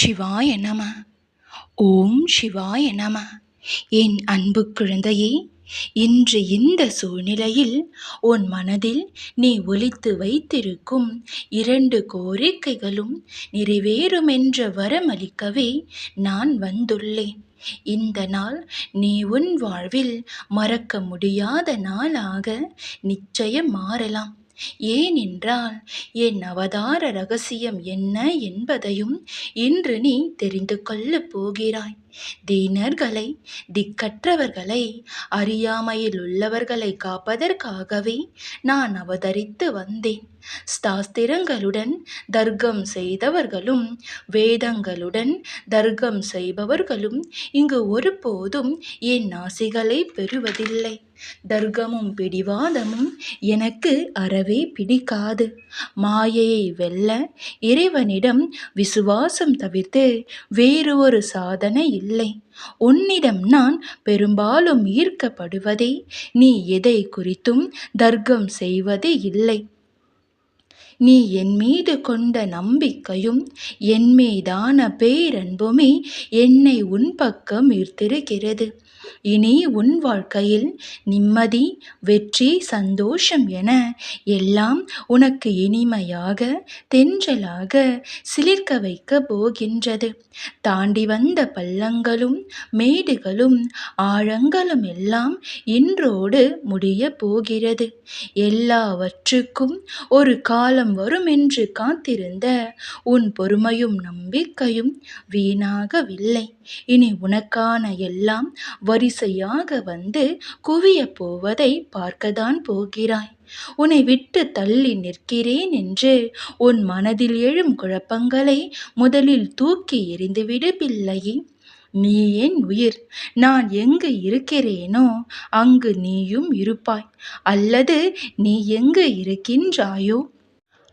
சிவாய நம. ஓம் சிவாய நம. என் அன்பு குழந்தையே இன்று இந்த சூழ்நிலையில் உன் மனதில் நீ ஒலித்து வைத்திருக்கும் இரண்டு கோரிக்கைகளும் நிறைவேறுமென்ற வரமளிக்கவே நான் வந்துள்ளேன். இந்த நாள் நீ உன் வாழ்வில் மறக்க முடியாத நாளாக நிச்சயம் மாறலாம். ஏனென்றால் என் அவதார ரகசியம் என்ன என்பதையும் இன்று நீ தெரிந்து கொள்ளப் போகிறாய். தீனர்களை திக்கற்றவர்களை அறியாமையில் உள்ளவர்களை காப்பதற்காகவே நான் அவதரித்து வந்தேன். ஸ்தாஸ்திரங்களுடன் தர்க்கம் செய்தவர்களும் வேதங்களுடன் தர்க்கம் செய்பவர்களும் இங்கு ஒருபோதும் என் ஆசைகளை பெறுவதில்லை. தர்க்கமும் பிடிவாதமும் எனக்கு அறவே பிடிக்காது. மாயையை வெல்ல இறைவனிடம் விசுவாசம் தவிர்த்து வேறு ஒரு சாதனை இல்லை. உன்னிடம் நான் பெரும்பாலும் ஈர்க்கப்படுவதே நீ எதை குறித்தும் தர்க்கம் செய்வது இல்லை. நீ என் மீது கொண்ட நம்பிக்கையும் என் மீதான பேரன்புமே என்னை உன் பக்கம் ஈர்த்திருக்கிறது. இனி உன் வாழ்க்கையில் நிம்மதி வெற்றி சந்தோஷம் என எல்லாம் உனக்கு இனிமையாக தென்றலாக சிலிர்க்க வைக்க போகின்றது. தாண்டி வந்த பள்ளங்களும் மேடுகளும் ஆழங்களும் எல்லாம் இன்றோடு முடிய போகிறது. எல்லாவற்றுக்கும் ஒரு காலம் வரும் என்று காத்திருந்த உன் பொறுமையும் நம்பிக்கையும் வீணாகவில்லை. இனி உனக்கான எல்லாம் வரிசையாக வந்து குவியப் போவதை பார்க்கத்தான் போகிறாய். உன்னை விட்டு தள்ளி நிற்கிறேன் என்று உன் மனதில் எழும் குழப்பங்களை முதலில் தூக்கி எறிந்துவிடு பிள்ளையே. நீ என் உயிர். நான் எங்கு இருக்கிறேனோ அங்கு நீயும் இருப்பாய். அல்லது நீ எங்கு இருக்கின்றாயோ?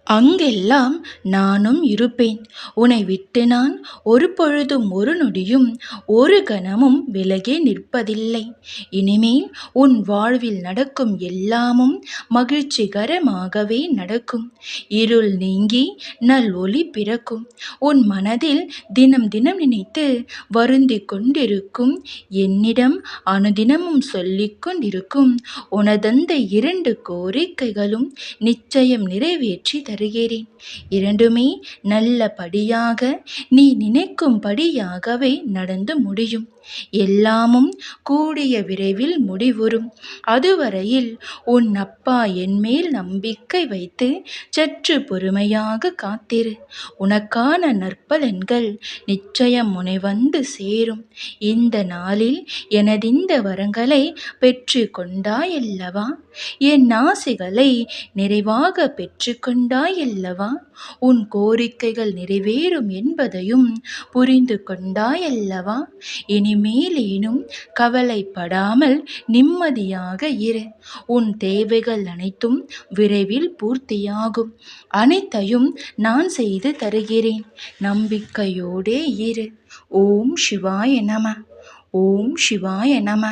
அங்கெல்லாம் நானும் இருப்பேன். உன்னை விட்டு நான் ஒரு பொழுதும் ஒரு நொடியும் ஒரு கணமும் விலகி நிற்பதில்லை. இனிமேல் உன் வாழ்வில் நடக்கும் எல்லாமும் மகிழ்ச்சிகரமாகவே நடக்கும். இருள் நீங்கி நல் ஒளி பிறக்கும். உன் மனதில் தினம் தினம் நினைத்து வருந்தி கொண்டிருக்கும். என்னிடம் அனுதினமும் சொல்லிக்கொண்டிருக்கும் உனதந்த இரண்டு கோரிக்கைகளும் நிச்சயம் நிறைவேற்றி தரும் தருகிறேன். இரண்டுமே நல்லபடியாக நீ நினைக்கும்படியாகவே நடந்து முடியும். எல்லாமும் கூடிய விரைவில் முடிவுறும். அதுவரையில் உன் அப்பா என்மேல் நம்பிக்கை வைத்து சற்று பொறுமையாக காத்திரு. உனக்கான நற்பலன்கள் நிச்சயம் முனை வந்து சேரும். இந்த நாளில் எனதிந்த வரங்களை பெற்று கொண்டாயல்லவா என் ஆசைகளை நிறைவாக பெற்று கொண்டாயல்லவா உன் கோரிக்கைகள் நிறைவேறும் என்பதையும் புரிந்து கொண்டாயல்லவா? இனிமேலேனும் கவலைப்படாமல் நிம்மதியாக இரு. உன் தேவைகள் அனைத்தும் விரைவில் பூர்த்தியாகும். அனைத்தையும் நான் செய்து தருகிறேன். நம்பிக்கையோடே இரு. ஓம் சிவாய நம. ஓம் சிவாய நம.